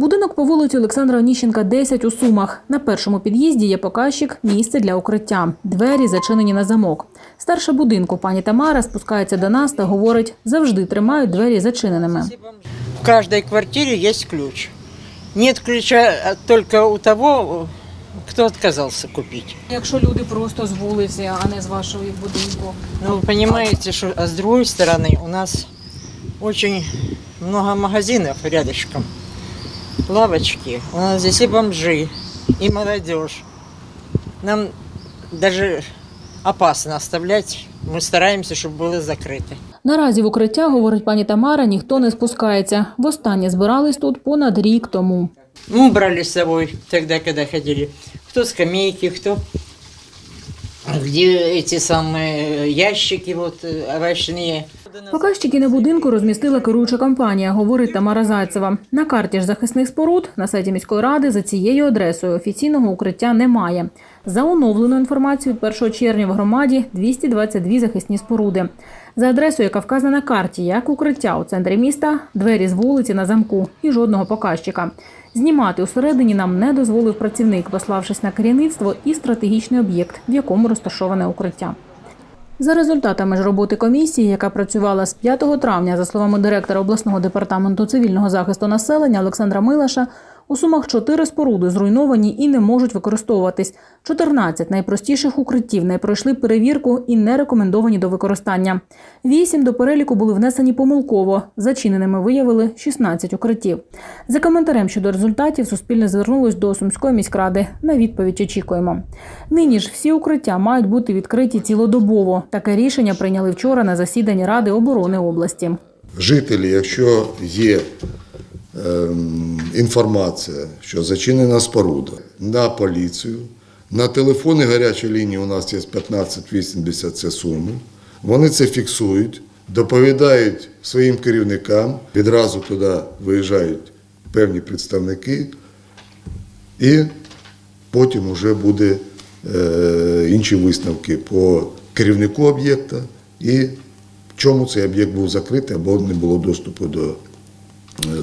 Будинок по вулиці Олександра Оніщенка, 10 у Сумах. На першому під'їзді є показчик місце для укриття. Двері зачинені на замок. Старша будинку пані Тамара спускається до нас та говорить, завжди тримають двері зачиненими. В каждой квартире есть ключ. Нет ключа а, только у того, кто отказался купить. Якщо люди просто з вулиці, а не з вашого будинку. Ну, вы понимаете, что а с другой стороны у нас очень много магазинов рядышком. Лавочки. У нас здесь и бомжи, и молодежь. Нам даже опасно оставлять. Мы стараемся, чтобы было закрыто. Наразі в укриття, говорить пані Тамара, ніхто не спускається. Востаннє збирались тут понад рік тому. Мы брали с собой тогда, когда ходили. Кто скамейки, кто где эти самые ящики вот э, овощные. Показчики на будинку розмістила керуюча компанія, говорить Тамара Зайцева. На карті ж захисних споруд на сайті міської ради за цією адресою офіційного укриття немає. За оновлену інформацію від 1 червня в громаді 222 захисні споруди. За адресою, яка вказана на карті, як укриття у центрі міста, двері з вулиці на замку і жодного показчика. Знімати усередині нам не дозволив працівник, пославшись на керівництво і стратегічний об'єкт, в якому розташоване укриття. За результатами ж роботи комісії, яка працювала з 5 травня, за словами директора обласного департаменту цивільного захисту населення Олександра Милаша, у сумах чотири споруди зруйновані і не можуть використовуватись. 14 найпростіших укриттів не пройшли перевірку і не рекомендовані до використання. Вісім до переліку були внесені помилково. Зачиненими виявили 16 укриттів. За коментарем щодо результатів Суспільне звернулось до Сумської міськради. На відповідь очікуємо. Нині ж всі укриття мають бути відкриті цілодобово. Таке рішення прийняли вчора на засіданні Ради оборони області. Жителі, якщо є інформація, що зачинена споруда, на поліцію, на телефони гарячої лінії у нас є 1580 це суми. Вони це фіксують, доповідають своїм керівникам, відразу туди виїжджають певні представники, і потім вже буде е, інші висновки по керівнику об'єкта і чому цей об'єкт був закритий або не було доступу до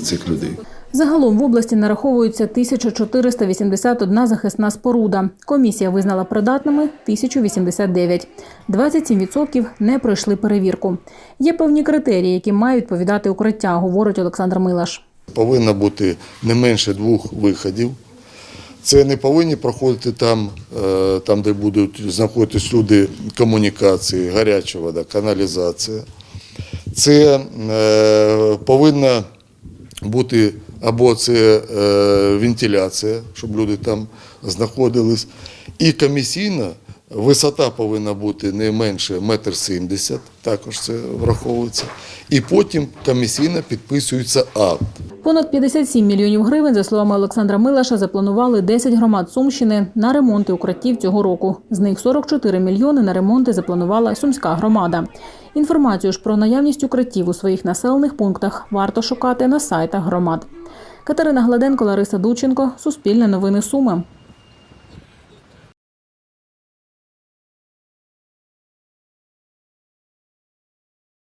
цих людей. Загалом в області нараховується 1481 захисна споруда. Комісія визнала придатними 1089. 27% не пройшли перевірку. Є певні критерії, які мають відповідати укриття, говорить Олександр Милаш. Повинно бути не менше двох виходів. Це не повинні проходити там, е, там де будуть знаходитись люди комунікації, гаряча вода, каналізація. Це е, повинна бути або це е, вентиляція, щоб люди там знаходились. І комісійна висота повинна бути не менше метр сімдесят, також це враховується. І потім комісійно підписується акт. Понад 57 мільйонів гривень, за словами Олександра Милаша, запланували 10 громад Сумщини на ремонти укриттів цього року. З них 44 мільйони на ремонти запланувала Сумська громада. Інформацію ж про наявність укриттів у своїх населених пунктах варто шукати на сайтах громад. Катерина Гладенко, Лариса Дученко, Суспільне новини Суми.